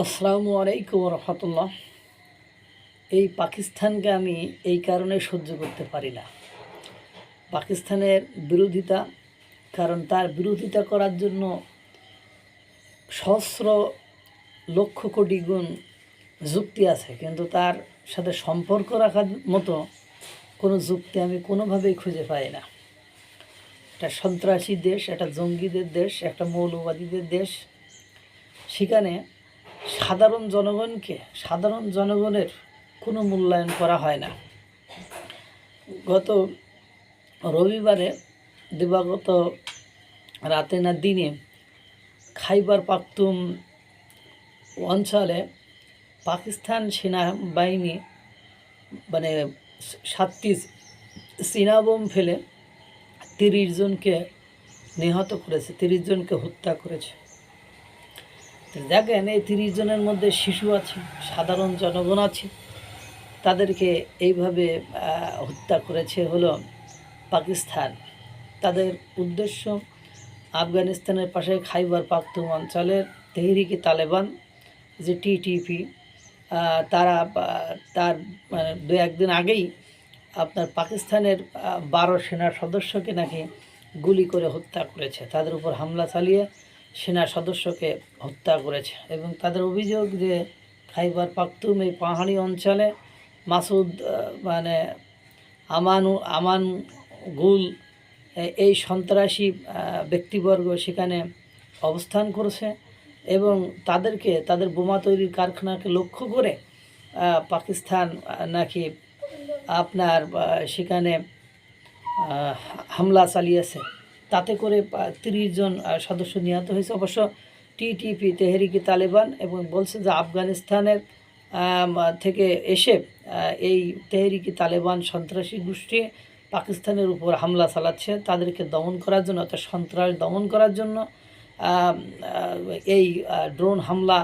আসসালামু আলাইকুম রহমতুল্লাহ এই পাকিস্তানকে আমি এই কারণে সহ্য করতে পারি না। পাকিস্তানের বিরোধিতা, কারণ তার বিরোধিতা করার জন্য সহস্র লক্ষ কোটি গুণ যুক্তি আছে, কিন্তু তার সাথে সম্পর্ক রাখার মতো কোনো যুক্তি আমি কোনোভাবেই খুঁজে পাই না। একটা সন্ত্রাসী দেশ, একটা জঙ্গিদের দেশ, একটা মৌলবাদীদের দেশ, সেখানে সাধারণ জনগণকে, সাধারণ জনগণের কোনো মূল্যায়ন করা হয় না। গত রবিবারে দিবাগত রাতে না দিনে খাইবার পাখতুম অঞ্চলে পাকিস্তান সেনাবাহিনী মানে সাতটি চীনাবোম ফেলে তিরিশ জনকে নিহত করেছে, তিরিশ জনকে হত্যা করেছে। দেখেন, এই তিরিশ জনের মধ্যে শিশু আছে, সাধারণ জনগণ আছে। তাদেরকে এইভাবে হত্যা করেছে হলো পাকিস্তান। তাদের উদ্দেশ্য, আফগানিস্তানের পাশে খাইবার পাখতুম অঞ্চলের তেহরিকি তালেবান, যে টিটিপি তারা তার মানে দু একদিন আগেই আপনার পাকিস্তানের বারো সেনার সদস্যকে নাকি গুলি করে হত্যা করেছে। তাদের উপর হামলা চালিয়ে সেনা সদস্যকে হত্যা করেছে এবং তাদের অভিযোগ যে খাইবার পাখতুম এই পাহাড়ি অঞ্চলে মাসুদ মানে আমানু, আমান গুল এই সন্ত্রাসী ব্যক্তিবর্গ সেখানে অবস্থান করেছে এবং তাদেরকে, তাদের বোমা তৈরির কারখানাকে লক্ষ্য করে পাকিস্তান নাকি আপনার সেখানে হামলা চালিয়েছে। তাতে করে তিরিশ জন সদস্য নিহত হয়েছে। অবশ্য টিটিপি তেহরিকি তালেবান এবং বলছে যে আফগানিস্তানের থেকে এসে এই তেহরিকি তালেবান সন্ত্রাসী গোষ্ঠী পাকিস্তানের উপর হামলা চালাচ্ছে। তাদেরকে দমন করার জন্য, অর্থাৎ সন্ত্রাস দমন করার জন্য এই ড্রোন হামলা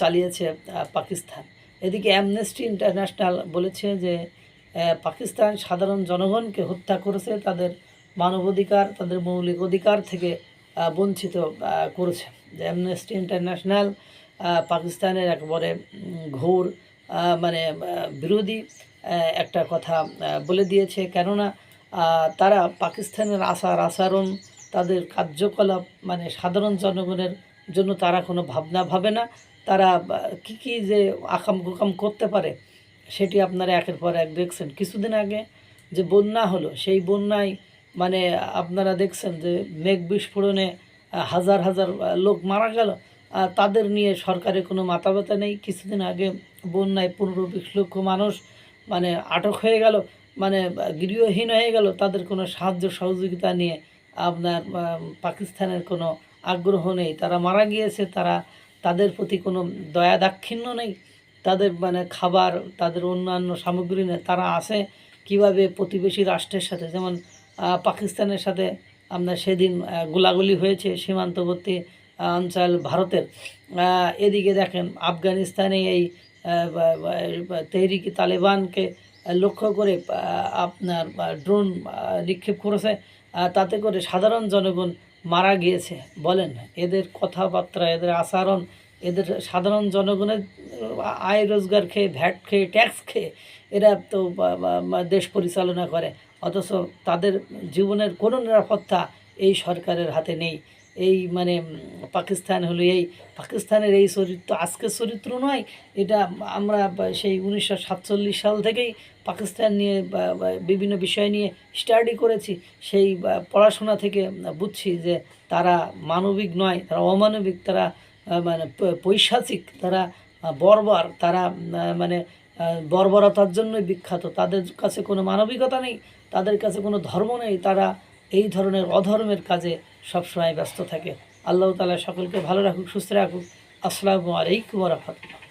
চালিয়েছে পাকিস্তান। এদিকে অ্যামনেস্টি ইন্টারন্যাশনাল বলেছে যে পাকিস্তান সাধারণ জনগণকে হত্যা করেছে। তাদের মানবাধিকার তাদের মৌলিক অধিকার থেকে বঞ্চিত করেছে। অ্যামনেস্টি ইন্টারন্যাশনাল পাকিস্তানের একবারে ঘোর মানে বিরোধী একটা কথা বলে দিয়েছে। কেননা তারা পাকিস্তানের আচার আচরণ, তাদের কার্যকলাপ মানে সাধারণ জনগণের জন্য তারা কোনো ভাবনা ভাবে না। তারা কি কি যে আকাম কুকাম করতে পারে, সেটি আপনারা একের পর এক দেখছেন। কিছুদিন আগে যে বন্যা হলো, সেই বন্যায় মানে আপনারা দেখছেন যে মেঘ বিস্ফোরণে হাজার হাজার লোক মারা গেল। তাদের নিয়ে সরকারের কোনো মাথা ব্যথা নেই। কিছুদিন আগে বন্যায় পনেরো বিশ লক্ষ মানুষ মানে আটক হয়ে গেল মানে গৃহহীন হয়ে গেল। তাদের কোনো সাহায্য সহযোগিতা নিয়ে আপনার পাকিস্তানের কোনো আগ্রহ নেই। তারা মারা গিয়েছে। তারা, তাদের প্রতি কোনো দয়া দাক্ষিণ্য নেই। তাদের মানে খাবার, তাদের অন্যান্য সামগ্রী নেই তারা আসে কীভাবে প্রতিবেশী রাষ্ট্রের সাথে, যেমন পাকিস্তানের সাথে আপনার সেদিন গোলাগুলি হয়েছে সীমান্তবর্তী অঞ্চল ভারতের। এদিকে দেখেন, আফগানিস্তানে এই তেহরিকি তালেবানকে লক্ষ্য করে আপনার ড্রোন নিক্ষেপ করেছে। তাতে করে সাধারণ জনগণ মারা গিয়েছে। বলেন, এদের কথাবার্তা, এদের আচরণ এদের সাধারণ জনগণের আয় রোজগার খেয়ে, ভ্যাট খেয়ে, ট্যাক্স খেয়ে এরা তো দেশ পরিচালনা করে। অথচ তাদের জীবনের কোনো নিরাপত্তা এই সরকারের হাতে নেই। এই মানে পাকিস্তান হলো এই। পাকিস্তানের এই চরিত্র, আজকের চরিত্র নয়, এটা আমরা সেই উনিশশো সাতচল্লিশ সাল থেকেই পাকিস্তান নিয়ে বিভিন্ন বিষয় নিয়ে স্টাডি করেছি। সেই পড়াশোনা থেকে বুঝছি যে তারা মানবিক নয়, তারা অমানবিক, তারা মানে পৈশাচিক তারা বর্বর, তারা মানে বর্বরতার জন্যই বিখ্যাত। তাদের কাছে কোনো মানবিকতা নেই, তাদের কাছে কোনো ধর্ম নেই, তারা এই ধরনের অধর্মের কাজে সবসময় ব্যস্ত থাকে। আল্লাহ তালা সকলকে ভালো রাখুক, সুস্থ রাখুক। আসসালামু আলাইকুম রহমতুল্লাহ।